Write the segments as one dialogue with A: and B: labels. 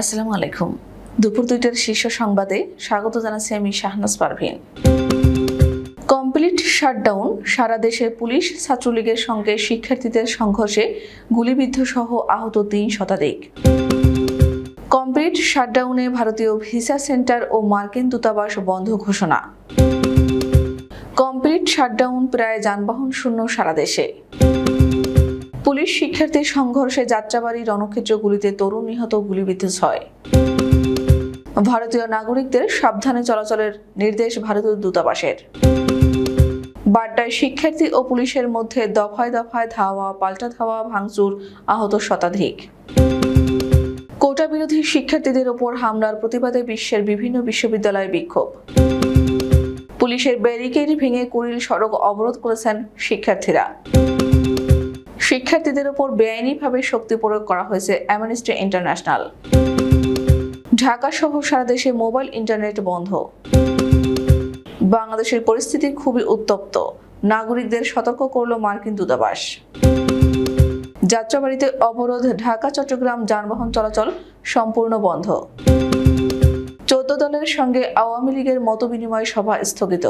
A: আসসালামু আলাইকুম। দুপুর দুইটার শীর্ষ সংবাদে স্বাগত জানাচ্ছি আমি শাহনাজ পারভিন। কমপ্লিট শাটডাউন, সারা দেশে পুলিশ ছাত্রলীগের সঙ্গে শিক্ষার্থীদের সংঘর্ষে গুলিবিদ্ধ সহ আহত তিন শতাধিক। কমপ্লিট শাটডাউনে ভারতীয় ভিসা সেন্টার ও মার্কিন দূতাবাস বন্ধ ঘোষণা। কমপ্লিট শাটডাউন প্রায় যানবাহন শূন্য সারা দেশে। পুলিশ শিক্ষার্থীর সংঘর্ষে যাত্রাবাড়ি রণক্ষেত্র গুলিতে তরুণ নিহত গুলিবিদ্ধ ছয়। ভারতীয় নাগরিকদের সাবধানে চলাচলের নির্দেশ ভারতীয় দূতাবাসের। বাড্ডায় শিক্ষার্থী ও পুলিশের মধ্যে দফায় দফায় ধাওয়া, পাল্টা ধাওয়া, ভাঙচুর আহত শতাধিক। কোটা বিরোধী শিক্ষার্থীদের ওপর হামলার প্রতিবাদে বিশ্বের বিভিন্ন বিশ্ববিদ্যালয়ে বিক্ষোভ। পুলিশের ব্যারিকেড ভেঙে কুড়িল সড়ক অবরোধ করেছেন শিক্ষার্থীরা। শিক্ষার্থীদের উপর বেআইনিভাবে শক্তি প্রয়োগ করা হয়েছে অ্যামনেস্টি ইন্টারন্যাশনাল ঢাকা সহ সারা দেশে মোবাইল ইন্টারনেট বন্ধ। বাংলাদেশের পরিস্থিতি খুবই উত্তপ্ত। নাগরিকদের সতর্ক করল মার্কিন দূতাবাস। যাত্রাবাড়িতে অবরোধ ঢাকা চট্টগ্রাম যানবাহন চলাচল সম্পূর্ণ বন্ধ। চৌদ্দ দলের সঙ্গে আওয়ামী লীগের মতবিনিময় সভা স্থগিত।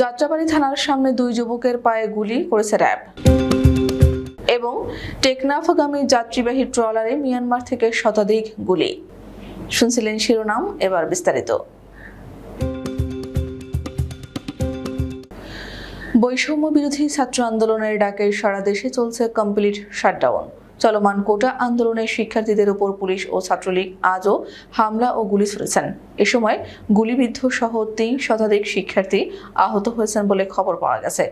A: যাত্রাবাড়ি থানার সামনে দুই যুবকের পায়ে গুলি করেছে র্যাব। এবং টেকনাফগামী যাত্রীবাহী ট্রলারে মিয়ানমার থেকে শতাধিক গুলি। শুনছিলেন শিরোনাম, এবার বিস্তারিত। বৈষম্য বিরোধী ছাত্র আন্দোলনের ডাকে সারা দেশে চলছে কমপ্লিট শাটডাউন চলমান কোটা আন্দোলনের শিক্ষার্থীদের উপর পুলিশ ও ছাত্রলীগ আজও হামলা ও গুলি ছুড়েছেন। এ সময় গুলিবিদ্ধ সহ তিন শতাধিক শিক্ষার্থী আহত হয়েছেন বলে খবর পাওয়া গেছে।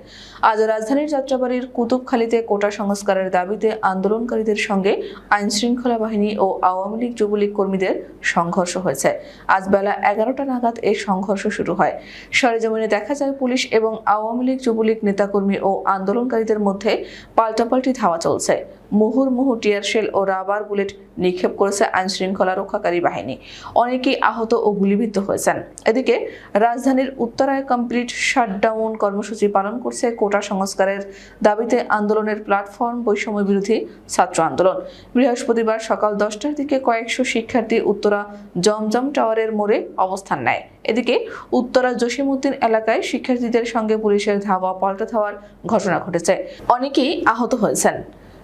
A: আজ রাজধানীর যাত্রাবাড়ির কুতুবখালীতে কোটা সংস্কারের দাবিতে আন্দোলনকারীদের সঙ্গে আইন শৃঙ্খলা বাহিনী ও আওয়ামী লীগ যুবলীগ কর্মীদের সংঘর্ষ হয়েছে। আজ বেলা এগারোটা নাগাদ এই সংঘর্ষ শুরু হয়। সরেজমিনে দেখা যায় পুলিশ এবং আওয়ামী লীগ যুবলীগ নেতাকর্মী ও আন্দোলনকারীদের মধ্যে পাল্টাপাল্টি ধাওয়া চলছে। মুহুর্মুহু টিয়ারশেল ও রাবার বুলেট নিক্ষেপ করেছে আইন শৃঙ্খলা রক্ষাকারী বাহিনী। অনেকেই আহত ও গুলিবিদ্ধ হয়েছেন। এদিকে রাজধানীর উত্তরায় কমপ্লিট শাটডাউন কর্মসূচি পালন করছে কোটা সংস্কারের দাবিতে আন্দোলনের প্ল্যাটফর্ম বৈষম্য বিরোধী ছাত্র আন্দোলন। বৃহস্পতিবার সকাল দশটার দিকে কয়েকশো শিক্ষার্থী উত্তরা জমজম টাওয়ারের মোড়ে অবস্থান নেয়। এদিকে উত্তরা জসিমউদ্দিন এলাকায় শিক্ষার্থীদের সঙ্গে পুলিশের ধাওয়া, পাল্টা ধাওয়ার ঘটনা ঘটেছে। অনেকেই আহত হয়েছেন।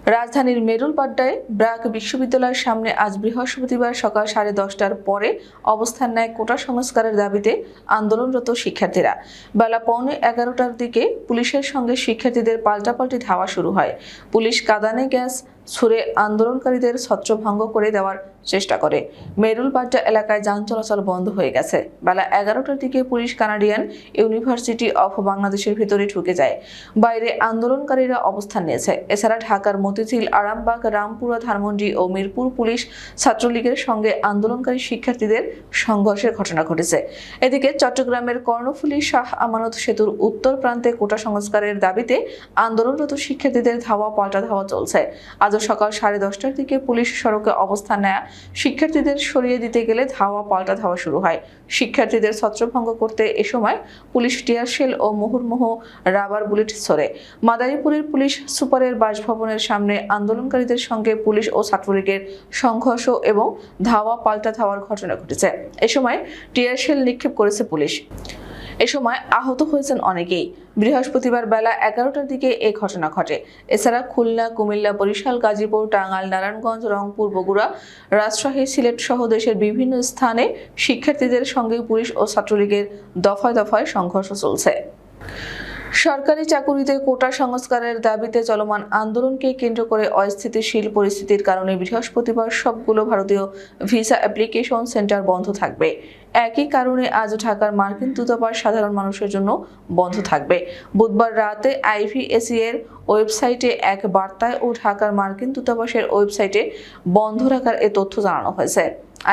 A: রাজধানীর মেরুলপাড্ডায় ব্রাক বিশ্ববিদ্যালয়ের সামনে আজ বৃহস্পতিবার সকাল সাড়ে দশটার পরে অবস্থান নেয় কোটা সংস্কারের দাবিতে আন্দোলনরত শিক্ষার্থীরা। বেলা পৌনে এগারোটার দিকে পুলিশের সঙ্গে শিক্ষার্থীদের পাল্টাপাল্টি ধাওয়া শুরু হয়। পুলিশ কাদানে গ্যাস, ছুড়ে আন্দোলনকারীদের ছত্রভঙ্গ করে দেওয়ার চেষ্টা করে। মেরুলপাড্ডা এলাকায় যান চলাচল বন্ধ হয়ে গেছে। বেলা এগারোটার দিকে পুলিশ কানাডিয়ান ইউনিভার্সিটি অফ বাংলাদেশের ভিতরে ঢুকে যায়। বাইরে আন্দোলনকারীরা অবস্থান নিয়েছে। এছাড়া ঢাকার মতিঝিল, আরামবাগ, রামপুরা, ধানমন্ডি ও মিরপুর পুলিশ ছাত্রলীগের সঙ্গে আন্দোলনকারী শিক্ষার্থীদের সংঘর্ষের ঘটনা ঘটেছে। এদিকে চট্টগ্রামের কর্ণফুলী শাহ আমানত সেতুর উত্তর প্রান্তে কোটা সংস্কারের দাবিতে আন্দোলনরত শিক্ষার্থীদের ধাওয়া পাল্টা ধাওয়া চলছে। আজও সকাল সাড়ে দশটার দিকে পুলিশ সড়কে অবস্থান নেয় শিক্ষার্থীদের সরিয়ে দিতে গেলে ধাওয়া পাল্টা ধাওয়া শুরু হয়। শিক্ষার্থীদের ছত্রভঙ্গ করতে এ সময় পুলিশ টিয়ারশেল ও মুহুর্মুহ রাবার বুলেট ছড়ে মাদারীপুরের পুলিশ সুপারের বাসভবনের সামনে আন্দোলনকারীদের সঙ্গে পুলিশ ও ছাত্রলীগের সংঘর্ষ এবং ধাওয়া পাল্টা ধাওয়ার ঘটনা ঘটেছে। এ সময় টিয়ারশেল নিক্ষেপ করেছে পুলিশ। এ সময় আহত হয়েছেন অনেকেই। বৃহস্পতিবার বেলা এগারোটার দিকে এ ঘটনা ঘটে। এছাড়া খুলনা, কুমিল্লা, বরিশাল, গাজীপুর টাঙ্গাল নারায়ণগঞ্জ, রংপুর, বগুড়া, রাজশাহী, সিলেট সহ দেশের বিভিন্ন স্থানে শিক্ষার্থীদের সঙ্গে পুলিশ ও ছাত্রলীগের দফায় দফায় সংঘর্ষ চলছে। সরকারি চাকুরিতে কোটা সংস্কারের দাবিতে চলমান আন্দোলনকে কেন্দ্র করে অস্থিতিশীল পরিস্থিতির কারণে বৃহস্পতিবার সবগুলো ভারতীয় ভিসা অ্যাপ্লিকেশন সেন্টার বন্ধ থাকবে। একই কারণে আজ ঢাকার মার্কিন দূতাবাস সাধারণ মানুষের জন্য বন্ধ থাকবে। বুধবার রাতে আইভিএসি এর ওয়েবসাইটে এক বার্তায় ও ঢাকার মার্কিন দূতাবাসের ওয়েবসাইটে বন্ধ রাখার এ তথ্য জানানো হয়েছে।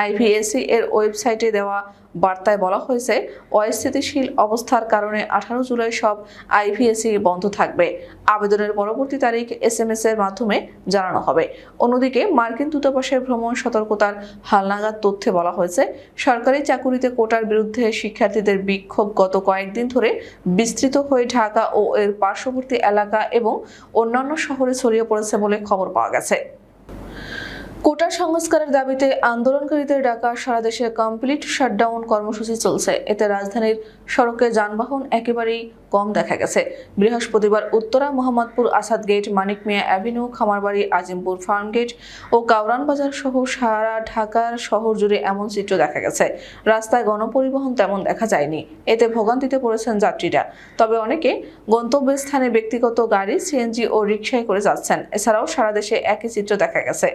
A: আইভিএসি এর ওয়েবসাইটে দেওয়া বার্তায় বলা হয়েছে, অস্থিতিশীল অবস্থার কারণে আঠারো জুলাই সব আইভিএসি বন্ধ থাকবে। আবেদনের পরবর্তী তারিখ এস এম এস এর মাধ্যমে জানানো হবে। অন্যদিকে মার্কিন দূতাবাসের ভ্রমণ সতর্কতার হালনাগাদ তথ্যে বলা হয়েছে, সরকারি চাকুরিতে কোটার বিরুদ্ধে শিক্ষার্থীদের বিক্ষোভ গত কয়েকদিন ধরে বিস্তৃত হয়ে ঢাকা ও এর পার্শ্ববর্তী এলাকা এবং অন্যান্য শহরে ছড়িয়ে পড়েছে বলে খবর পাওয়া গেছে। কোটা সংস্কারের দাবিতে আন্দোলনকারীদের ডাকা সারা দেশে কমপ্লিট শাটডাউন কর্মসূচি চলছে। এতে রাজধানীর সড়কে যানবাহন একেবারেই কম দেখা গেছে। বৃহস্পতিবার Uttara Mohammadpur Asad gate, Manik Mia avenue, Khamarbari, Azimpur farm gate ও কাউরান বাজার সহ সারা ঢাকার শহর জুড়ে এমন চিত্র দেখা গেছে। রাস্তায় গণপরিবহন তেমন দেখা যায়নি। এতে ভোগান্তিতে পড়েছেন যাত্রীরা। তবে অনেকে গন্তব্যস্থানে ব্যক্তিগত গাড়ি, সিএনজি ও রিক্সায় করে যাচ্ছেন। এছাড়াও সারা দেশে একই চিত্র দেখা গেছে।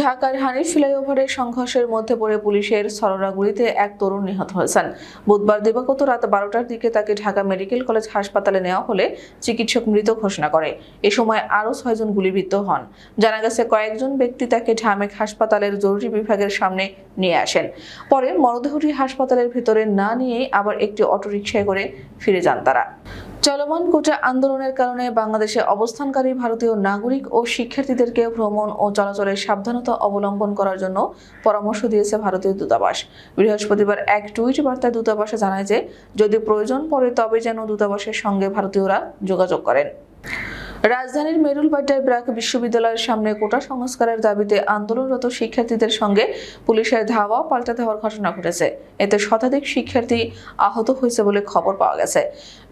A: ঢাকার হানিফ ফ্লাইওভারে সংঘর্ষের মধ্যে পড়ে পুলিশের সরোরাগুলিতে এক তরুণ নিহত হয়েছেন। বুধবার দিবাগত রাত বারোটার দিকে তাকে ঢাকা মেডিকেল কলেজ হাসপাতালে নেওয়া হলে চিকিৎসক মৃত ঘোষণা করে। এ সময় আরও ছয়জন গুলিবিদ্ধ হন। জানা গেছে কয়েকজন ব্যক্তি তাকে ঢামেক হাসপাতালের জরুরি বিভাগের সামনে নিয়ে আসেন। পরে মরদেহটি হাসপাতালের ভেতরে না নিয়ে আবার একটি অটোরিকশায় করে ফিরে যান তারা। চলমান কোটা আন্দোলনের কারণে বাংলাদেশে অবস্থানকারী ভারতীয় নাগরিক ও শিক্ষার্থীদেরকে ভ্রমণ ও চলাচলের সাবধানতা অবলম্বন করার জন্য পরামর্শ দিয়েছে ভারতীয় দূতাবাস। বৃহস্পতিবার এক টুইট বার্তায় দূতাবাসে জানায় যে, যদি প্রয়োজন পড়ে তবে যেন দূতাবাসের সঙ্গে ভারতীয়রা যোগাযোগ করেন। রাজধানীর মেরুলবাড্ডায় ব্র্যাক বিশ্ববিদ্যালয়ের সামনে কোটা সংস্কারের দাবিতে আন্দোলনরত শিক্ষার্থীদের সঙ্গে পুলিশের ধাওয়া পাল্টা দেওয়ার ঘটনা ঘটেছে। এতে শতাধিক শিক্ষার্থী আহত হয়েছে বলে খবর পাওয়া গেছে।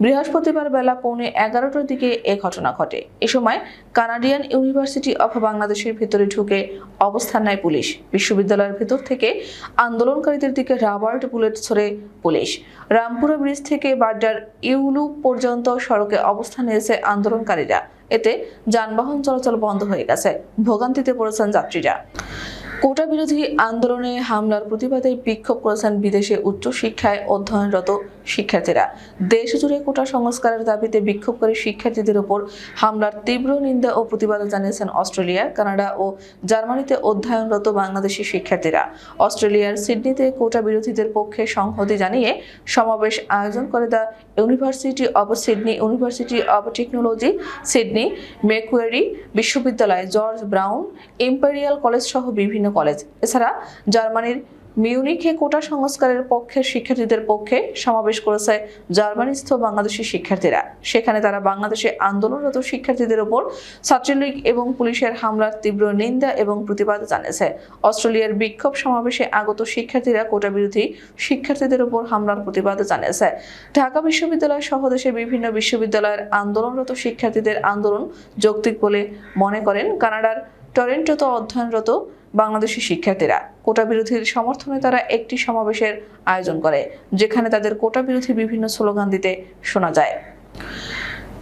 A: বৃহস্পতিবার বেলা পৌনে এগারোটার দিকে এ ঘটনা ঘটে। এ সময় কানাডিয়ান ইউনিভার্সিটি অফ বাংলাদেশের ভেতরে ঢুকে অবস্থান নেয় পুলিশ। বিশ্ববিদ্যালয়ের ভেতর থেকে আন্দোলনকারীদের দিকে রাবার্ট বুলেট ছড়ে পুলিশ। রামপুরা ব্রিজ থেকে বাড্ডার ইউলু পর্যন্ত সড়কে অবস্থান নিয়েছে আন্দোলনকারীরা। এতে যানবাহন চলাচল বন্ধ হয়ে গেছে। ভোগান্তিতে পড়েছেন যাত্রীরা। কোটা বিরোধী আন্দোলনে হামলার প্রতিবাদে বিক্ষোভ করেছেন বিদেশে উচ্চশিক্ষায় অধ্যয়নরত শিক্ষার্থীরা। দেশ জুড়ে কোটা সংস্কারের দাবিতে বিক্ষোভকারী শিক্ষার্থীদের উপর হামলার তীব্র নিন্দা ও প্রতিবাদ জানিয়েছেন অস্ট্রেলিয়া, কানাডা ও জার্মানিতে অধ্যয়নরত বাংলাদেশি শিক্ষার্থীরা। অস্ট্রেলিয়ার সিডনিতে কোটা বিরোধীদের পক্ষে সংহতি জানিয়ে সমাবেশ আয়োজন করে the university of Sydney, university of technology, Sydney Macquarie বিশ্ববিদ্যালয়, জর্জ ব্রাউন, ইম্পেরিয়াল কলেজ সহ বিভিন্ন কলেজ। এছাড়া জার্মানির মিউনিখে কোটা সংস্কারের পক্ষে শিক্ষার্থীদের পক্ষে সমাবেশ করেছে জার্মানিস্থ বাংলাদেশি শিক্ষার্থীরা। সেখানে তারা বাংলাদেশে আন্দোলনরত শিক্ষার্থীদের উপর ছাত্রলীগ এবং পুলিশের হামলার তীব্র নিন্দা এবং প্রতিবাদ জানিয়েছে। অস্ট্রেলিয়ার বিক্ষোভ সমাবেশে আগত শিক্ষার্থীরা কোটা বিরোধী শিক্ষার্থীদের উপর হামলার প্রতিবাদ জানিয়েছে। ঢাকা বিশ্ববিদ্যালয় সহ দেশের বিভিন্ন বিশ্ববিদ্যালয়ের আন্দোলনরত শিক্ষার্থীদের আন্দোলন যৌক্তিক বলে মনে করেন কানাডার টরেন্টোতে অধ্যয়নরত বাংলাদেশি শিক্ষার্থীরা কোটা বিরোধীর সমর্থনে তারা একটি সমাবেশের আয়োজন করে, যেখানে তাদের কোটা বিরোধী বিভিন্ন স্লোগান দিতে শোনা যায়।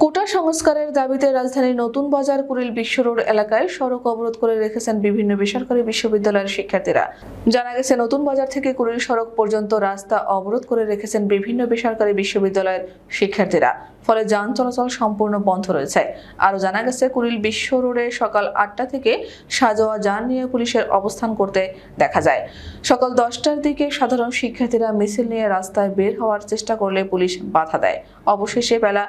A: কোটা সংস্কারের দাবিতে রাজধানীর নতুন বাজার কুড়িল বিশ্ব রোড এলাকায় সড়ক অবরোধ করে রেখেছেন বিভিন্ন বেসরকারি বিশ্ববিদ্যালয়ের শিক্ষার্থীরা। জানা গেছে, নতুন বাজার থেকে কুড়িল সড়ক পর্যন্ত রাস্তা অবরোধ করে রেখেছেন বিভিন্ন বেসরকারি বিশ্ববিদ্যালয়ের শিক্ষার্থীরা। ফলে যান চলাচল সম্পূর্ণ বন্ধ রয়েছে। আরও জানা গেছে, কুড়িল বিশ্ব রোডে সকাল আটটা থেকে সাজোয়া যান নিয়ে পুলিশের অবস্থান করতে দেখা যায়। সকাল দশটার দিকে সাধারণ শিক্ষার্থীরা মিছিল নিয়ে রাস্তায় বের হওয়ার চেষ্টা করলে পুলিশ বাধা দেয়। অবশেষে বেলা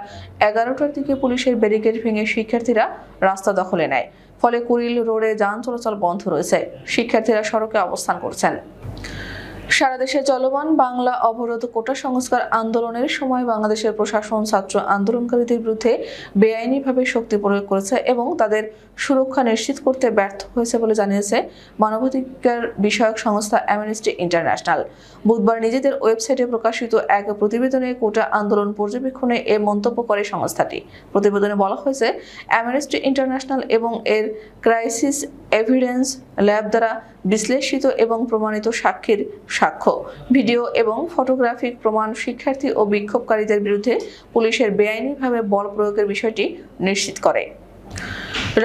A: এগারোটার দিকে পুলিশের ব্যারিকেড ভেঙে শিক্ষার্থীরা রাস্তা দখলে নেয়। ফলে কুড়িল রোডে যান চলাচল বন্ধ রয়েছে। শিক্ষার্থীরা সড়কে অবস্থান করছেন। সারা দেশে চলমান বাংলা অবরোধ কোটা সংস্কার আন্দোলনের সময় বাংলাদেশের প্রশাসন ছাত্র আন্দোলনকারীদের বিরুদ্ধে বেআইনিভাবে শক্তি প্রয়োগ করেছে এবং তাদের সুরক্ষা নিশ্চিত করতে ব্যর্থ হয়েছে বলে জানিয়েছে মানবাধিকার বিষয়ক সংস্থা অ্যামনেস্টি ইন্টারন্যাশনাল। বুধবার নিজেদের ওয়েবসাইটে প্রকাশিত এক প্রতিবেদনে কোটা আন্দোলন পর্যবেক্ষণে এ মন্তব্য করে সংস্থাটি। প্রতিবেদনে বলা হয়েছে, অ্যামনেস্টি ইন্টারন্যাশনাল এবং এর ক্রাইসিস এভিডেন্স ল্যাব দ্বারা বিশ্লেষিত এবং প্রমাণিত সাক্ষীর সাক্ষ্য। ভিডিও এবং ফটোগ্রাফিক প্রমাণ শিক্ষার্থী ও বিক্ষোভকারীদের বিরুদ্ধে পুলিশের বেআইনিভাবে বল প্রয়োগের বিষয়টি নিশ্চিত করে।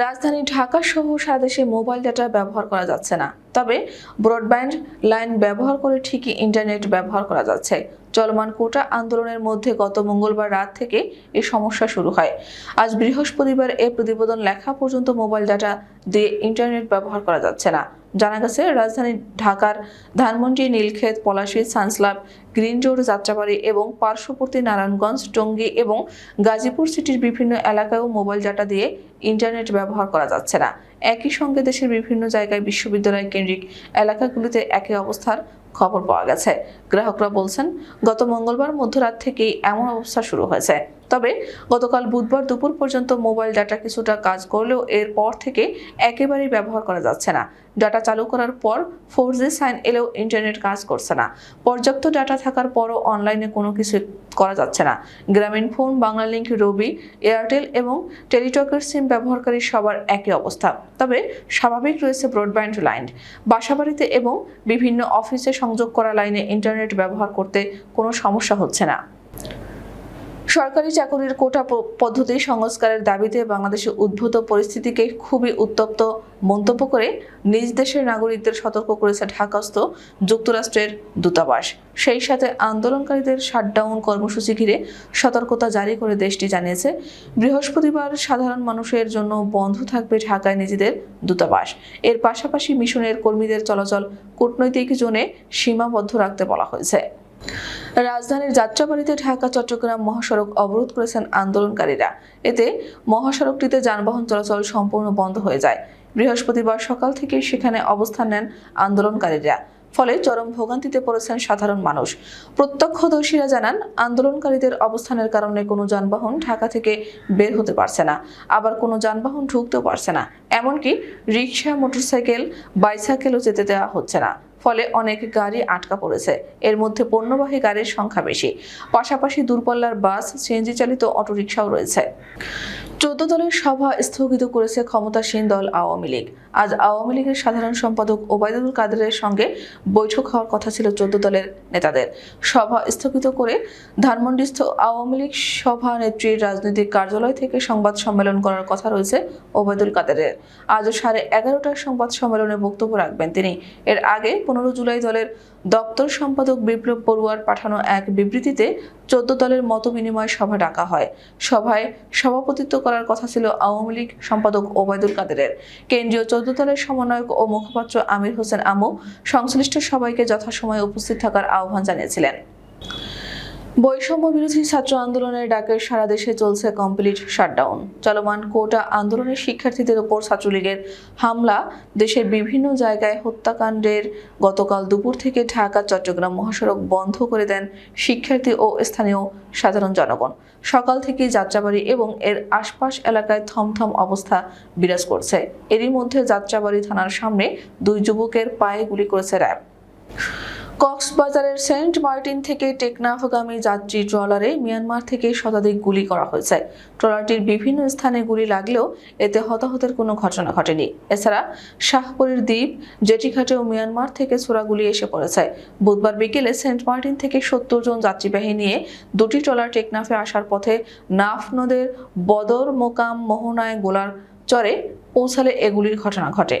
A: রাজধানী ঢাকা সহ সারা দেশে মোবাইল ডাটা ব্যবহার করা যাচ্ছে না। তবে ব্রডব্যান্ড লাইন ব্যবহার করে ঠিকই ইন্টারনেট ব্যবহার করা যাচ্ছে। চলমান কোটা আন্দোলনের মধ্যে গত মঙ্গলবার রাত থেকে এই সমস্যা শুরু হয়। আজ বৃহস্পতিবার এ প্রতিবেদন লেখা পর্যন্ত মোবাইল ডাটা দিয়ে ইন্টারনেট ব্যবহার করা যাচ্ছে না। জানা গেছে, রাজধানী ঢাকার Dhanmondi, Nilkhet, Palashi Science Lab Green Road Jatrabari এবং পার্শ্ববর্তী নারায়ণগঞ্জ, টঙ্গী এবং গাজীপুর সিটির বিভিন্ন এলাকায়ও মোবাইল ডাটা দিয়ে ইন্টারনেট ব্যবহার করা যাচ্ছে না। একই সঙ্গে দেশের বিভিন্ন জায়গায় বিশ্ববিদ্যালয় কেন্দ্রিক এলাকাগুলিতে একই অবস্থার খবর পাওয়া গেছে। গ্রাহকরা বলছেন গত মঙ্গলবার মধ্যরাত থেকেই এমন অবস্থা শুরু হয়েছে। তবে গতকাল বুধবার দুপুর পর্যন্ত মোবাইল ডাটা কিছুটা কাজ করলেও এরপর থেকে একেবারেই ব্যবহার করা যাচ্ছে না। ডাটা চালু করার পর ফোর জি সাইন এলেও ইন্টারনেট কাজ করছে না। পর্যাপ্ত ডাটা থাকার পরও অনলাইনে কোনো কিছু করা যাচ্ছে না। গ্রামীণ ফোন বাংলালিংক রবি, এয়ারটেল এবং টেলিটকের সিম ব্যবহারকারী সবার একই অবস্থা। তবে স্বাভাবিক রয়েছে ব্রডব্যান্ড লাইন। বাসাবাড়িতে এবং বিভিন্ন অফিসে সংযোগ করা লাইনে ইন্টারনেট ব্যবহার করতে কোনো সমস্যা হচ্ছে না। সরকারি চাকরির কোটা পদ্ধতি সংস্কারের দাবিতে বাংলাদেশে উদ্ভূত পরিস্থিতিকে খুবই উত্তপ্ত মন্তব্য করে নিজ দেশের নাগরিকদের সতর্ক করেছে ঢাকাস্থ যুক্তরাষ্ট্রের দূতাবাস। সেই সাথে আন্দোলনকারীদের শাটডাউন কর্মসূচি ঘিরে সতর্কতা জারি করে দেশটি জানিয়েছে। বৃহস্পতিবার সাধারণ মানুষের জন্য বন্ধ থাকবে ঢাকায় নিজেদের দূতাবাস। এর পাশাপাশি মিশনের কর্মীদের চলাচল কূটনৈতিক জোনে সীমাবদ্ধ রাখতে বলা হয়েছে। রাজধানীর যাত্রাবাড়িতে ঢাকা, চট্টগ্রাম মহাসড়ক অবরোধ করেছেন আন্দোলনকারীরা। এতে মহাসড়কটিতে যানবাহন চলাচল সম্পূর্ণ বন্ধ হয়ে যায়। বৃহস্পতিবার সকাল থেকে সেখানে অবস্থান নেন আন্দোলনকারীরা। ফলে চরম ভোগান্তিতে পড়েছেন সাধারণ মানুষ। প্রত্যক্ষদর্শীরা জানান, আন্দোলনকারীদের অবস্থানের কারণে কোনো যানবাহন ঢাকা থেকে বের হতে পারছে না। আবার কোনো যানবাহন ঢুকতেও পারছে না। এমনকি রিক্সা মোটরসাইকেল, বাইসাইকেলও যেতে দেওয়া হচ্ছে না। ফলে অনেক গাড়ি আটকা পড়েছে। এর মধ্যে পণ্যবাহী গাড়ির সংখ্যা বেশি। পাশাপাশি দূরপাল্লার বাস সিএনজি চালিত অটোরিকশাও রয়েছে। চোদ্দ দলের সভা স্থগিত করেছে ক্ষমতাসীন দল আওয়ামী লীগ। আজ আওয়ামী লীগের সাধারণ সম্পাদক ওবায়দুল কাদেরের সঙ্গে বৈঠক হওয়ার কথা ছিল চোদ্দ দলের নেতাদের। সভা স্থগিত করে ধানমন্ডিস্থ আওয়ামী লীগ সভানেত্রীর রাজনৈতিক কার্যালয় থেকে সংবাদ সম্মেলন করার কথা রয়েছে ওবায়দুল কাদেরের। আজ সাড়ে এগারোটার সংবাদ সম্মেলনে বক্তব্য রাখবেন তিনি। এর আগে পনেরো জুলাই দলের দপ্তর সম্পাদক বিপ্লব বড়ুয়ার পাঠানো এক বিবৃতিতে চোদ্দ দলের মত বিনিময় সভা ডাকা হয়। সভায় সভাপতিত্ব করার কথা ছিল আওয়ামী লীগ সম্পাদক ওবায়দুল কাদেরের। কেন্দ্রীয় চোদ্দ দলের সমন্বয়ক ও মুখপাত্র আমির হোসেন আমু সংশ্লিষ্ট সবাইকে যথাসময়ে উপস্থিত থাকার আহ্বান জানিয়েছিলেন। বৈষম্য বিরোধী ছাত্র আন্দোলনের ডাকে সারা দেশে চলছে কমপ্লিট শাটডাউন চলমান কোটা আন্দোলনের শিক্ষার্থীদের উপর ছাত্রলীগের হামলা, দেশের বিভিন্ন জায়গায় হত্যাকাণ্ডের গতকাল দুপুর থেকে ঢাকা, চট্টগ্রাম মহাসড়ক বন্ধ করে দেন শিক্ষার্থী ও স্থানীয় সাধারণ জনগণ। সকাল থেকে যাত্রাবাড়ি এবং এর আশপাশ এলাকায় থমথম অবস্থা বিরাজ করছে। এরই মধ্যে যাত্রাবাড়ি থানার সামনে দুই যুবকের পায়ে গুলি করেছে র্যাব। কক্সবাজারের সেন্ট মার্টিন থেকে টেকনাফগামী যাত্রী ট্রলারে মিয়ানমার থেকে শতাধিক গুলি করা হয়েছে। ট্রলারটির বিভিন্ন স্থানে গুলি লাগলেও এতে হতাহতের কোনো ঘটনা ঘটেনি। এছাড়া শাহপুরের দ্বীপ, জেটিঘাটেও মিয়ানমার থেকে ছোড়া গুলি এসে পড়েছে। বুধবার বিকেলে সেন্ট মার্টিন থেকে সত্তর জন যাত্রীবাহী নিয়ে দুটি ট্রলার টেকনাফে আসার পথে নাফ নদের বদর মোকাম মোহনায় গোলার চরে পৌঁছালে এগুলির ঘটনা ঘটে।